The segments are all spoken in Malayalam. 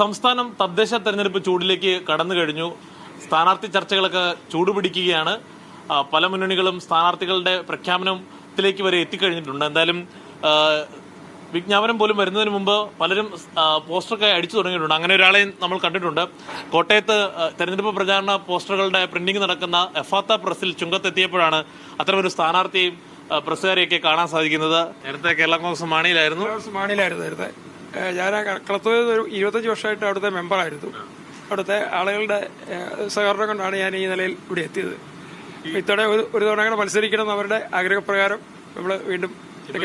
സംസ്ഥാനം തദ്ദേശ തെരഞ്ഞെടുപ്പ് ചൂടിലേക്ക് കടന്നു കഴിഞ്ഞു. സ്ഥാനാർത്ഥി ചർച്ചകളൊക്കെ ചൂടുപിടിക്കുകയാണ്. പല മുന്നണികളും സ്ഥാനാർത്ഥികളുടെ പ്രഖ്യാപനത്തിലേക്ക് വരെ എത്തിക്കഴിഞ്ഞിട്ടുണ്ട്. എന്തായാലും വിജ്ഞാപനം പോലും വരുന്നതിന് മുമ്പ് പലരും പോസ്റ്ററൊക്കെ അടിച്ചു തുടങ്ങിയിട്ടുണ്ട്. അങ്ങനെ ഒരാളെ നമ്മൾ കണ്ടിട്ടുണ്ട്. കോട്ടയത്ത് തെരഞ്ഞെടുപ്പ് പ്രചാരണ പോസ്റ്ററുകളുടെ പ്രിന്റിംഗ് നടക്കുന്ന എഫാത്ത പ്രസിൽ ചുങ്കത്തെത്തിയപ്പോഴാണ് അത്തരമൊരു സ്ഥാനാർത്ഥിയും പ്രസ്സുകാരെയൊക്കെ കാണാൻ സാധിക്കുന്നത്. നേരത്തെ കേരള കോൺഗ്രസ് മാണിയിലായിരുന്നു. മാണിയിലായിരുന്നു നേരത്തെ. ഞാൻ കളത്തൂർ ഒരു ഇരുപത്തഞ്ച് വർഷമായിട്ട് അവിടുത്തെ മെമ്പറായിരുന്നു അവിടുത്തെ ആളുകളുടെ സഹകരണം കൊണ്ടാണ് ഞാൻ ഈ നിലയിൽ ഇവിടെ എത്തിയത്. ഇത്തവണ ഒരു ഒരു തവണ കൂടെ മത്സരിക്കണം അവരുടെ ആഗ്രഹപ്രകാരം നമ്മൾ വീണ്ടും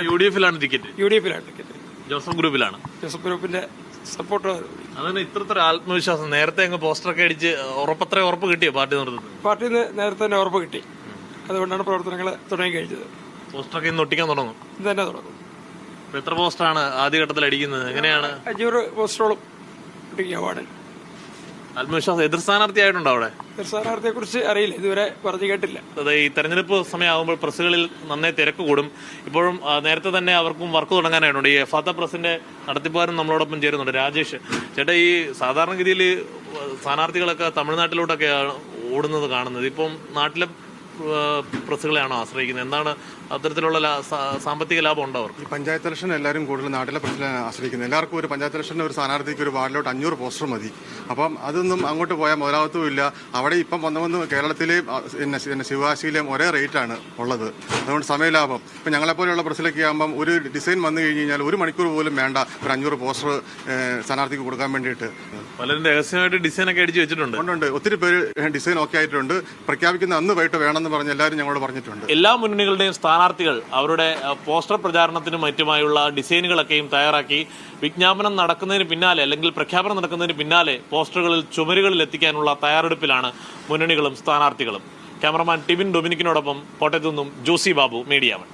യു ഡി എഫിലാണ് ടിക്കറ്റ് യു ഡി എഫിലാണ് ടിക്കറ്റ് ജോസഫ് ഗ്രൂപ്പിലാണ്? ജോസഫ് ഗ്രൂപ്പിന്റെ സപ്പോർട്ട് അതാണ് ഇത്ര ആത്മവിശ്വാസം. നേരത്തെ അങ്ങ് പോസ്റ്ററൊക്കെ അടിച്ച് ഉറപ്പത്ര ഉറപ്പ് കിട്ടിയോ പാർട്ടി നിർത്തുന്നത് പാർട്ടിയിൽ നിന്ന് നേരത്തെ തന്നെ ഉറപ്പ് കിട്ടി. അതുകൊണ്ടാണ് പ്രവർത്തനങ്ങൾ തുടങ്ങി കഴിഞ്ഞത്. പോസ്റ്ററൊക്കെ ഇന്ന് ഒട്ടിക്കാൻ തുടങ്ങും. ഇത് തന്നെ തുടങ്ങും. എത്ര പോസ്റ്ററാണ് ആദ്യഘട്ടത്തിൽ അടിക്കുന്നത്. എങ്ങനെയാണ്? അഞ്ഞൂറ് പോസ്റ്ററോളം അവാർഡ് ആത്മവിശ്വാസം എതിർ സ്ഥാനാർത്ഥിയായിട്ടുണ്ടോ അവിടെ? അവിടെ സ്ഥാനാർത്ഥിയെ കുറിച്ച് അറിയില്ല. ഇതുവരെ പറഞ്ഞു കേട്ടില്ല. അതെ ഈ തെരഞ്ഞെടുപ്പ് സമയമാകുമ്പോൾ പ്രസ്സുകളിൽ നന്നായി തിരക്ക് കൂടും. ഇപ്പോഴും നേരത്തെ തന്നെ അവർക്കും വർക്ക് തുടങ്ങാനായിട്ടുണ്ട്. ഈ എഫാത്ത പ്രസിന്റെ നടത്തിപ്പുകാരും നമ്മളോടൊപ്പം ചേരുന്നുണ്ട്. രാജേഷ് ചേട്ടാ ഈ സാധാരണ സാധാരണഗതിയിൽ സ്ഥാനാർത്ഥികളൊക്കെ തമിഴ്നാട്ടിലോട്ടൊക്കെയാണ് ഓടുന്നത് കാണുന്നത്. ഇപ്പം നാട്ടിലെ പ്രസ്സുകളെയാണോ ആശ്രയിക്കുന്നത്? എന്താണ് അത്തരത്തിലുള്ള സാമ്പത്തിക ലാഭം ഉണ്ടോ ഈ പഞ്ചായത്ത് ഇലക്ഷൻ എല്ലാവരും കൂടുതൽ നാട്ടിലെ പ്രസിഡന്റ് ആശ്രയിക്കുന്നത്. എല്ലാവർക്കും ഒരു പഞ്ചായത്ത് ഇലക്ഷന്റെ ഒരു സ്ഥാനാർത്ഥിക്ക് ഒരു വാർഡിലോട്ട് അഞ്ഞൂറ് പോസ്റ്റർ മതി. അപ്പം അതൊന്നും അങ്ങോട്ട് പോയാൽ മുതലാവത്തും ഇല്ല. അവിടെ ഇപ്പം വന്ന് വന്ന് കേരളത്തിലെയും പിന്നെ ശിവകാശിയിലെയും ഒരേ റേറ്റാണ് ഉള്ളത്. അതുകൊണ്ട് സമയലാഭം ഇപ്പം ഞങ്ങളെപ്പോലെയുള്ള പ്രസിലൊക്കെ ആകുമ്പം ഒരു ഡിസൈൻ വന്നു കഴിഞ്ഞ് കഴിഞ്ഞാൽ ഒരു മണിക്കൂർ പോലും വേണ്ട ഒരു അഞ്ഞൂറ് പോസ്റ്റർ സ്ഥാനാർത്ഥിക്ക് കൊടുക്കാൻ വേണ്ടിയിട്ട്. പലരും രഹസ്യമായിട്ട് ഡിസൈൻ ഒക്കെ അടിച്ചു വെച്ചിട്ടുണ്ട്. ഉണ്ട് ഒത്തിരി പേര് ഡിസൈൻ ഒക്കെ ആയിട്ടുണ്ട്. പ്രഖ്യാപിക്കുന്ന അന്ന് വൈകിട്ട് വേണമെന്ന് പറഞ്ഞ് എല്ലാവരും ഞങ്ങളോട് പറഞ്ഞിട്ടുണ്ട്. എല്ലാ മുന്നണികളുടെയും സ്ഥാനാർത്ഥികൾ അവരുടെ പോസ്റ്റർ പ്രചാരണത്തിനും മറ്റുമായുള്ള ഡിസൈനുകളൊക്കെയും തയ്യാറാക്കി വിജ്ഞാപനം നടക്കുന്നതിന് പിന്നാലെ അല്ലെങ്കിൽ പ്രഖ്യാപനം നടക്കുന്നതിന് പിന്നാലെ പോസ്റ്ററുകളിൽ ചുമരുകളിൽ എത്തിക്കാനുള്ള തയ്യാറെടുപ്പിലാണ് മുന്നണികളും സ്ഥാനാർത്ഥികളും. ക്യാമറമാൻ ടിബിൻ ഡൊമിനിക്കിനോടൊപ്പം കോട്ടയത്തു നിന്നും ജോസി ബാബു മീഡിയാവൺ